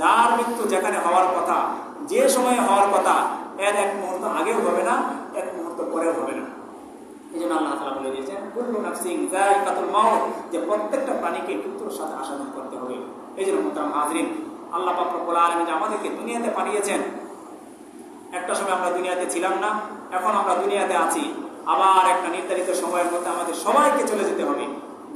যার মৃত্যু যেখানে হওয়ার কথা, যে সময়ে হওয়ার কথা, এর এক মুহূর্ত আগেও হবে না, এক মুহূর্ত পরেও হবে না। এই জন্য আল্লাহ তালা বলে দিয়েছেন, কুল্লু নাফসিং জায়কাতুল মাউত যে প্রত্যেকটা প্রাণীকে মৃত্যুর সাথে আসাদন করতে হবে। এই জন্য মোতারাম হাজরিন, আল্লাহ পাক রব্বুল আলামিন যে আমাদেরকে দুনিয়াতে পাঠিয়েছেন, একটা সময় আমরা দুনিয়াতে ছিলাম না, এখন আমরা দুনিয়াতে আছি। আবার একটা নির্ধারিত সময়ের মধ্যে আমাদের সবাইকে চলে যেতে হবে।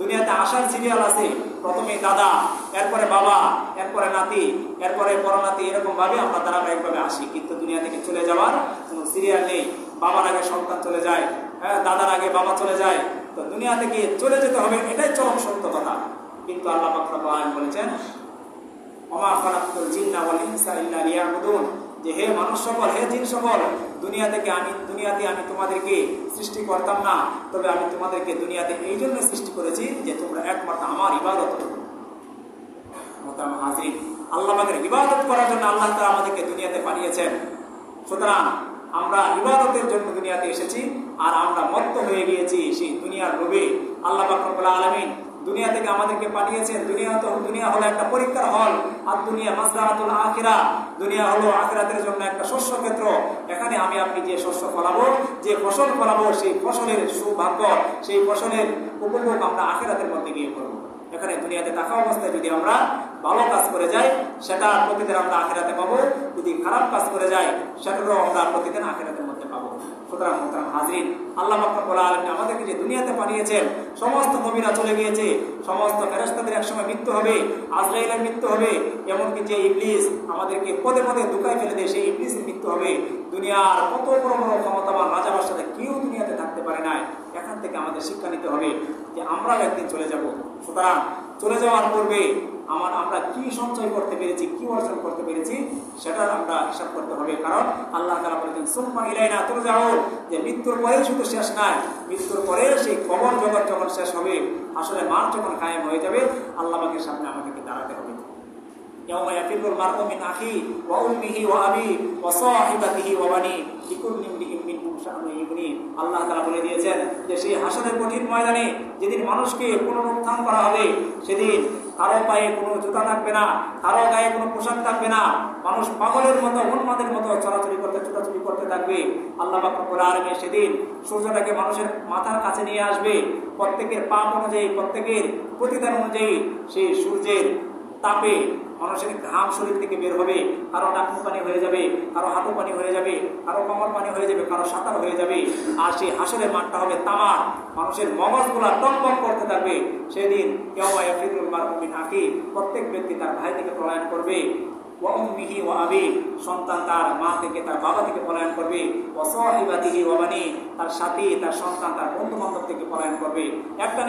দুনিয়াতে আসার সিরিয়াল আছে। প্রথমে দাদা, এরপরে বাবা, এরপরে নাতি, এরপরে পরনাতি এরকম ভাবে আমরা ধারাবাহিকভাবে আসি। কিন্তু দুনিয়া থেকে চলে যাওয়ার কোনো সিরিয়াল নেই। বাবার আগে সন্তান চলে যায় হ্যাঁ দাদার আগে বাবা চলে যায়। তো দুনিয়া থেকে চলে যেতে হবে, এটাই চরম সত্য কথা। কিন্তু আল্লাহ বলেছেন অমা খালাকুল জিন্না ইনসা ইল্লা লিয়াবুদুন। যে হে মানুষ সকল, হে জিন সকল, দুনিয়া থেকে আমি, দুনিয়াতে আমি তোমাদেরকে সৃষ্টি করতাম না, তবে আমি তোমাদেরকে দুনিয়াতে এই জন্য সৃষ্টি করেছি যে তোমরা একমাত্র আমার ইবাদত হাজির আল্লাহ পাকের ইবাদত করার জন্য আল্লাহ তাআলা আমাদেরকে দুনিয়াতে পাঠিয়েছেন। সুতরাং আমরা ইবাদতের জন্য দুনিয়াতে এসেছি, আর আমরা মত্ত হয়ে গিয়েছি সেই দুনিয়ার লোভে। আল্লাহ আলামিন দুনিয়া থেকে আমাদেরকে পাঠিয়েছেন। দুনিয়া তো দুনিয়া হলো একটা পরীক্ষার হল, আর দুনিয়া মাসরাহাতুল আখিরা। দুনিয়া হলো আখিরাতের জন্য একটা শস্য ক্ষেত্র। এখানে আমি আপনি যে শস্য ফলাবো, যে ফসল ফলাবো, সেই ফসলের সৌভাগ্য, সেই ফসলের উপভোগ আমরা আখিরাতের মধ্যে গিয়ে করব। এখানে দুনিয়াতে থাকা অবস্থায় যদি আমরা ভালো কাজ করে যাই, সেটা প্রতিদিন আমরা আখেরাতে পাবো। যদি খারাপ কাজ করে যাই, সেটারও আমরা প্রতিদিন আখেরাতের মধ্যে পাবো। সুতরাং মোহতারাম হাজরিন, আল্লাহ বলা আলমী আমাদেরকে যে দুনিয়াতে পাঠিয়েছেন, সমস্ত নবীরা চলে গিয়েছে, সমস্ত ফেরেস্তাদের একসময় মৃত্যু হবে, আজরাইলের মৃত্যু হবে, এমনকি যে ইবলিস আমাদেরকে পদে পদে দুকায় ফেলে দেয়, সেই ইবলিসের মৃত্যু হবে। দুনিয়ার কত বড় বড় ক্ষমতাবান রাজাবার সাথে কেউ দুনিয়াতে থাকতে পারে নাই। এখান থেকে আমাদের শিক্ষা নিতে হবে যে আমরাও একদিন চলে যাব। সুতরাং চলে যাওয়ার পূর্বে আমার আমরা কি সঞ্চয় করতে পেরেছি কি অর্জন করতে পেরেছি সেটার আমরা হিসাব করতে হবে কারণ আল্লাহ তালা বলেছেন সুম্মা ইলাই না তুলে যাও যে মৃত্যুর পরে শুধু শেষ নাই মৃত্যুর পরে সেই কবর জগৎ যখন শেষ হবে আসলে মার যখন কায়েম হয়ে যাবে আল্লাহ পাকের সামনে আমাদেরকে দাঁড়াতে হবে يوم يفر المرء من أخيه وأمه وأبيه وصاحبته وبنيه لكل امرئ منهم شأن يغنيه আল্লাহ তাআলা বলে দিয়েছেন যে সেই হাসরের কঠিন ময়দানে যেদিন মানুষকে পুনরুত্থান করা হবে, সেদিন কারও পায়ে কোনো জুতা থাকবে না, কারও গায়ে কোনো পোশাক থাকবে না। মানুষ পাগলের মতো, উন্মাদের মতো চলাচলি করতে, ছোটাছুটি করতে থাকবে। আল্লাহ বাকর আলমে সেদিন সূর্যটাকে মানুষের মাথার কাছে নিয়ে আসবে। প্রত্যেকের পাপ অনুযায়ী, প্রত্যেকের প্রতিদান অনুযায়ী সেই সূর্যের তাপে মানুষের ঘাম শরীর থেকে বের হবে, কারও নাকু পানি হয়ে যাবে, কারও হাঁটু পানি হয়ে যাবে, কারও কমর পানি হয়ে যাবে, কারও সাঁতার হয়ে যাবে। আর সেই হাসরের মাঠটা হবে তামার মানুষের মগজগুলা টমটম করতে থাকবে। সেদিন কেউ ফিরুল মারমিন আঁকি প্রত্যেক ব্যক্তি তার ভাই থেকে প্রলয়ন করবে। সন্তান তার মা থেকে তার বাবা পলায়ন করবে তার সাথী, তার সন্তান, তার থেকে পলায়ন করবে। একটা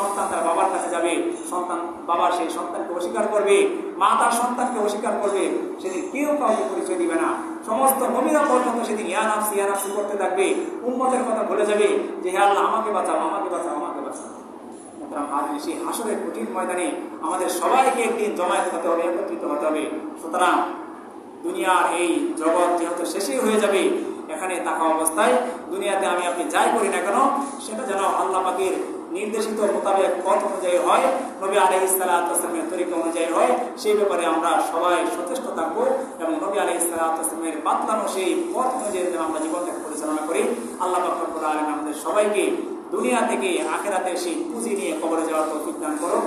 সন্তান তার বাবার কাছে যাবে, সন্তান, বাবা সেই সন্তানকে অস্বীকার করবে, মা তার সন্তানকে অস্বীকার করবে, সেদিন কেউ কাউকে পরিচয় দিবে না। সমস্ত নবীরা পর্যন্ত সেদিন ইয়ানাফসি ইয়ানাফসি করতে থাকবে। উম্মতের কথা ভুলে যাবে যে, হে আল্লাহ, আমাকে বাঁচাও আমাকে বাঁচাও আমাকে বাঁচাও। মোহতারাম হাজির সেই হাসরের কঠিন ময়দানে আমাদের সবাইকে একদিন জমায়েত হতে হবে, একত্রিত হতে হবে। সুতরাং দুনিয়ার এই জগৎ যেহেতু শেষেই হয়ে যাবে, এখানে থাকা অবস্থায় দুনিয়াতে আমি আপনি যাই করি না কেন, সেটা যেন আল্লাহ পাকের নির্দেশিত মোতাবেক পথ অনুযায়ী হয়, নবী আলহ ইসলামের তরিকা অনুযায়ী হয়, সেই ব্যাপারে আমরা সবাই সচেষ্ট থাকব এবং নবী আলহ ইসলামের বাতলানো সেই পথ অনুযায়ী আমরা জীবনটাকে পরিচালনা করি। আল্লাহ আলম আমাদের সবাইকে দুনিয়া থেকে আখেরাতে সেই পুঁজি নিয়ে কবরে যাওয়ার প্রতিদান করো।